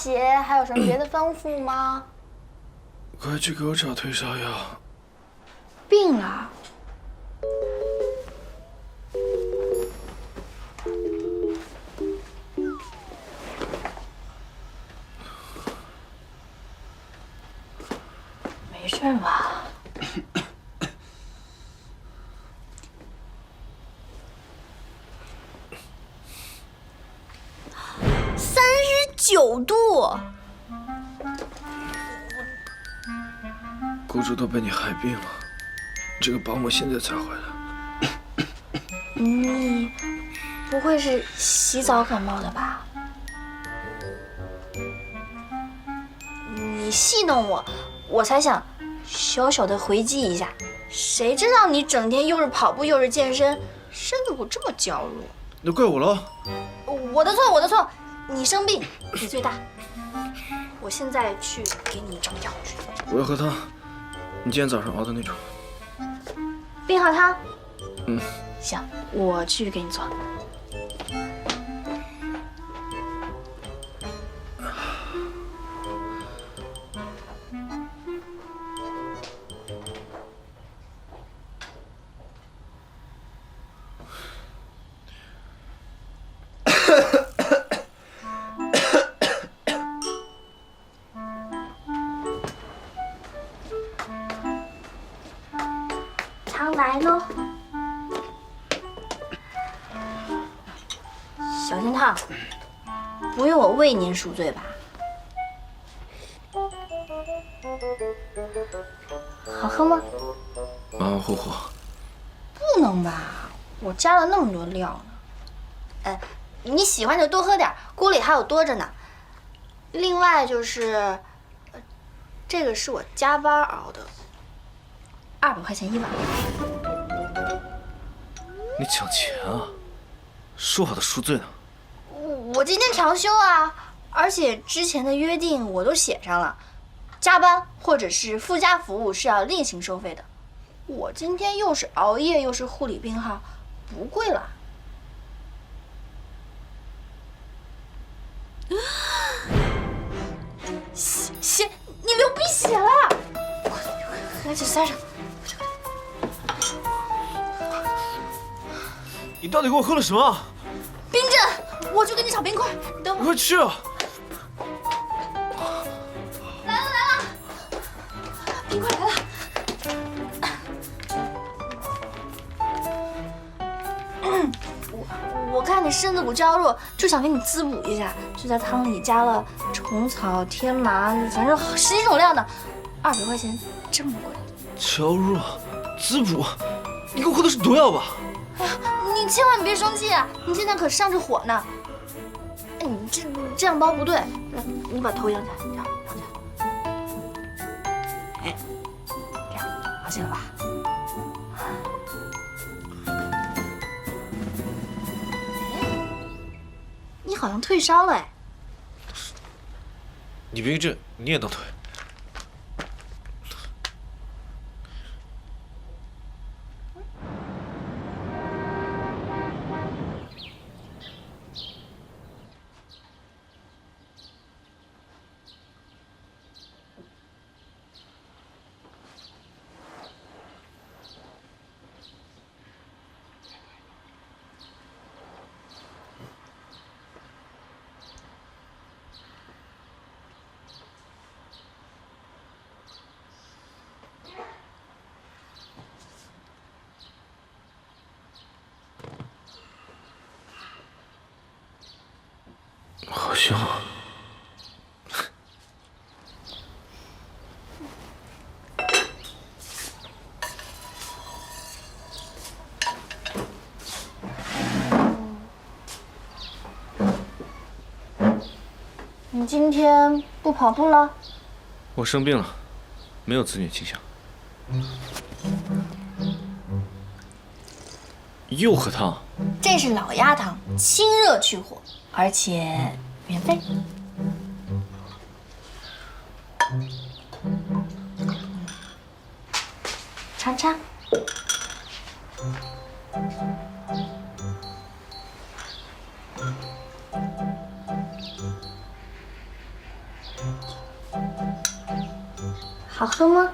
邪，还有什么别的吩咐吗？快去给我找退烧药。病了。九度。雇主都被你害病了，这个保姆现在才回来。你不会是洗澡感冒的吧？你戏弄我，我才想小小的回击一下。谁知道你整天又是跑步又是健身，身子骨这么娇弱。那怪我喽！我的错，我的错。你生病，你最大。我现在去给你找药去。我要喝汤，你今天早上熬的那种。病号汤。嗯。行，我去给你做。来喽。小心烫，不用我为您赎罪吧？好喝吗？马马虎虎。不能吧，我加了那么多料呢。哎，你喜欢就多喝点，锅里还有多着呢。另外就是，这个是我加班熬的，二百块钱一碗。你抢钱啊？说好的赎罪呢？我我今天调休啊，而且之前的约定我都写上了，加班或者是附加服务是要另行收费的。我今天又是熬夜又是护理病号，不贵了。血血，你流鼻血了！快，赶紧塞上。你到底给我喝了什么？冰镇，我去给你炒冰块。你等我。快去啊！来了来了，冰块来了。我我看你身子骨娇弱，就想给你滋补一下，就在汤里加了虫草、天麻，反正十几种料呢。二百块钱这么贵？娇弱，滋补，你给我喝的是毒药吧？你千万别生气啊！你现在可上着火呢。哎，你这这样包不对，来，你把头仰起来，这样仰起来。哎，这样好些了吧？你好像退烧了哎。你病症你也能退？好香啊！你今天不跑步了？我生病了，没有自虐倾向。又喝汤？这是老鸭汤，清热去火，而且免费。尝尝。好喝吗？